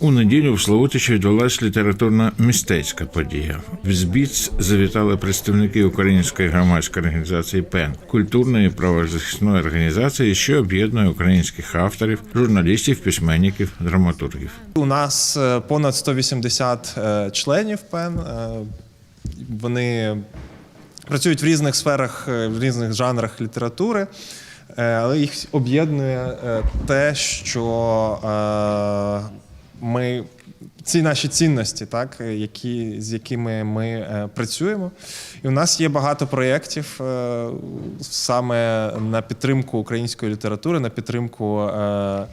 У неділю в Славутичі відбулася літературно-мистецька подія. В Збіц завітали представники української громадської організації ПЕН, культурної правозахисної організації, що об'єднує українських авторів, журналістів, письменників, драматургів. У нас е, понад 180 е, членів ПЕН. Е, Вони працюють в різних сферах, в різних жанрах літератури, але їх об'єднує те, що ми. Ці наші цінності, так, е, які, з якими ми е, працюємо. І у нас є багато проєктів е, саме на підтримку української літератури, на підтримку е,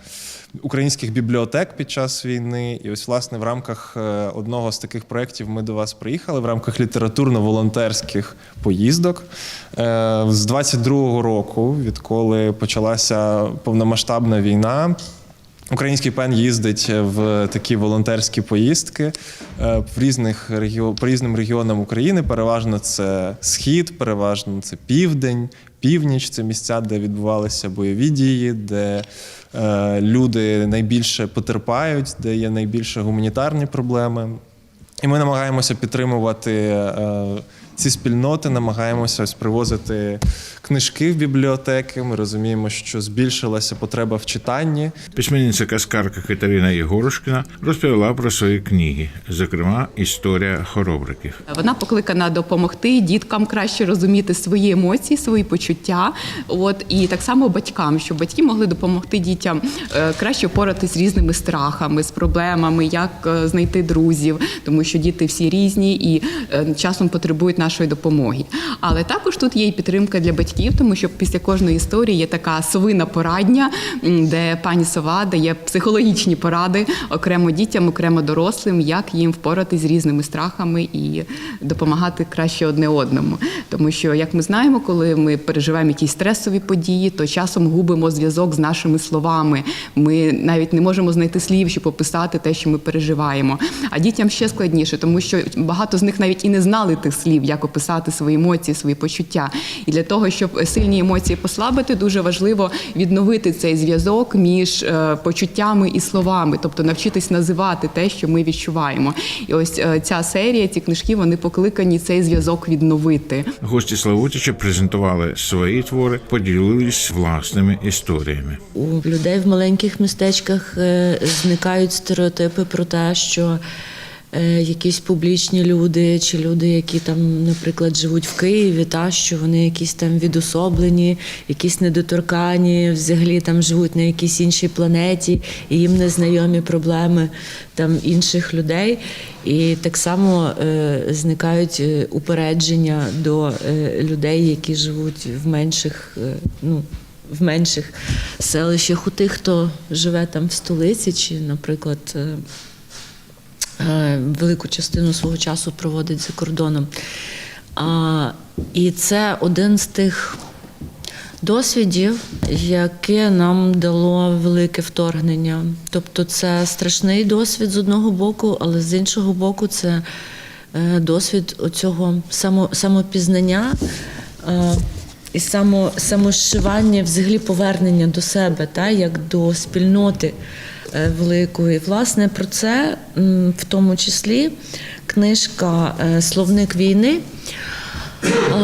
українських бібліотек під час війни. І ось, власне, в рамках е, одного з таких проєктів ми до вас приїхали в рамках літературно-волонтерських поїздок. Е, З 22-го року, відколи почалася повномасштабна війна. Український пен їздить в такі волонтерські поїздки е, в різних регіо... по різним регіонам України. Переважно це схід, переважно це південь, північ. Це місця, де відбувалися бойові дії, де е, люди найбільше потерпають, де є найбільше гуманітарні проблеми. І ми намагаємося підтримувати е, ці спільноти, намагаємося ось привозити книжки в бібліотеки. Ми розуміємо, що збільшилася потреба в читанні. Письменниця казкарка Катерина Єгорушкіна розповіла про свої книги, зокрема історія хоробриків. Вона покликана допомогти діткам краще розуміти свої емоції, свої почуття. От і так само батькам, щоб батьки могли допомогти дітям е, краще впоратись з різними страхами, з проблемами, як е, знайти друзів, тому що діти всі різні і е, часом потребують нашої допомоги. Але також тут є і підтримка для батьків, тому що після кожної історії є така совина порадня, де пані сова дає психологічні поради окремо дітям, окремо дорослим, як їм впоратись з різними страхами і допомагати краще одне одному. Тому що, як ми знаємо, коли ми переживаємо якісь стресові події, то часом губимо зв'язок з нашими словами. Ми навіть не можемо знайти слів, щоб описати те, що ми переживаємо. А дітям ще складніше, тому що багато з них навіть і не знали тих слів, як описати свої емоції, свої почуття. І для того, щоб сильні емоції послабити, дуже важливо відновити цей зв'язок між е, почуттями і словами, тобто навчитись називати те, що ми відчуваємо. І ось е, ця серія, ці книжки, вони покликані цей зв'язок відновити. Гості Славутича презентували свої твори, поділились власними історіями. У людей в маленьких містечках е, зникають стереотипи про те, що якісь публічні люди чи люди, які там, наприклад, живуть в Києві, та що вони якісь там відособлені, якісь недоторкані, взагалі там живуть на якійсь іншій планеті, і їм незнайомі проблеми там інших людей. І так само е, зникають е, упередження до е, людей, які живуть в менших, е, ну, в менших селищах, у тих, хто живе там в столиці, чи, наприклад, е, е, велику частину свого часу проводить за кордоном. А, і це один з тих досвідів, яке нам дало велике вторгнення. Тобто це страшний досвід з одного боку, але з іншого боку, це е, досвід оцього само, самопізнання. І само, самошивання, взагалі повернення до себе, та, як до спільноти е, великої. Власне, про це в тому числі книжка е, Словник війни.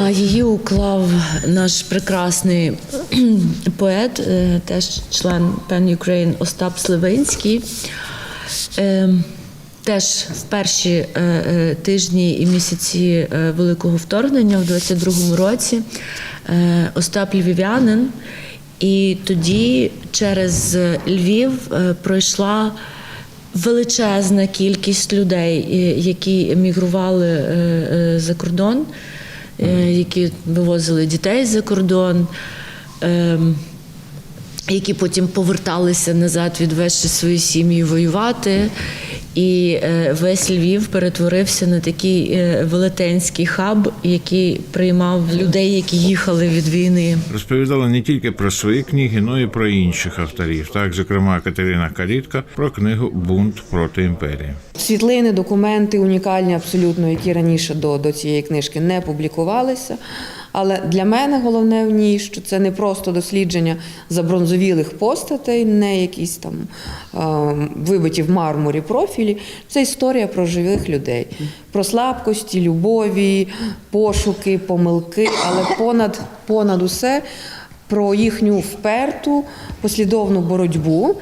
Її уклав наш прекрасний поет, е, теж член Pen Ukraine Остап Сливинський. Теж в перші тижні і місяці великого вторгнення в 22-му році Остап Львів'янин. І тоді через Львів е, пройшла величезна кількість людей, е, які емігрували е, е, за кордон, е, які вивозили дітей за кордон. Ем, які потім поверталися назад, відвезши свої сім'ї воювати. І е, весь Львів перетворився на такий е, велетенський хаб, який приймав людей, які їхали від війни. Розповідали не тільки про свої книги, але й про інших авторів. Так, зокрема, Катерина Калітка про книгу Бунт проти імперії. Світлини, документи унікальні абсолютно, які раніше до, до цієї книжки не публікувалися. Але для мене головне в ній, що це не просто дослідження забронзовілих постатей, не якісь там е, вибиті в мармурі профілі. Це історія про живих людей, про слабкості, любові, пошуки, помилки, але понад, понад усе про їхню вперту послідовну боротьбу,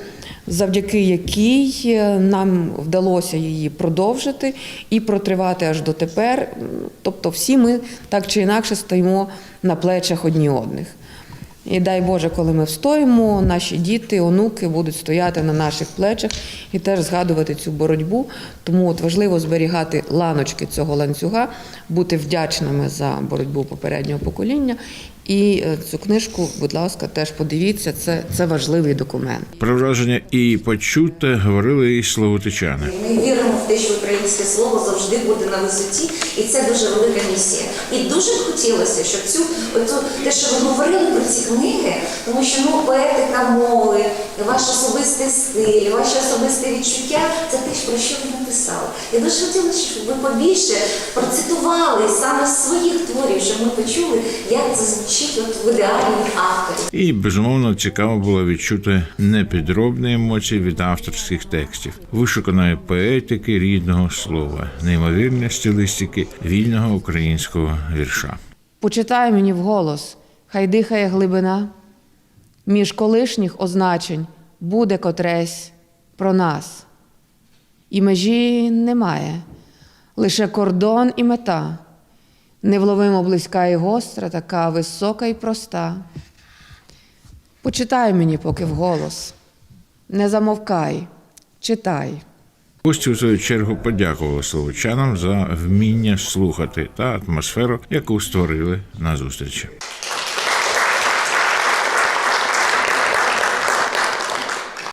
завдяки якій е, нам вдалося її продовжити і протривати аж дотепер. Тобто, всі ми так чи інакше стоїмо на плечах одні одних. І дай Боже, коли ми встоїмо, наші діти, онуки будуть стояти на наших плечах і теж згадувати цю боротьбу. Тому от важливо зберігати ланочки цього ланцюга, бути вдячними за боротьбу попереднього покоління. І е, цю книжку, будь ласка, теж подивіться. Це, це важливий документ. Про враження і почуте говорили і словотичани. Ми віримо в те, що українське слово завжди буде на висоті, і це дуже велика місія. І дуже б хотілося, щоб цю оцю, те, що ви говорили про ці книги, тому що ну поетика мови, ваш особистий стиль, ваші особисті відчуття це те, про що ви написали. Я дуже хотілося, щоб ви побільше процитували саме своїх творів, щоб ми почули, як це звучить от в ідеалі авторів. І безумовно цікаво було відчути непідробні емоції від авторських текстів, вишуканої поетики рідного слова, неймовірної стилістики вільного українського вірша. Почитай мені вголос, хай дихає глибина. Між колишніх означень буде котресь про нас. І межі немає, лише кордон і мета. Невловимо близька і гостра, така висока і проста. Почитай мені поки вголос, не замовкай, читай. Гості у свою чергу подякували словочанам за вміння слухати та атмосферу, яку створили на зустрічі.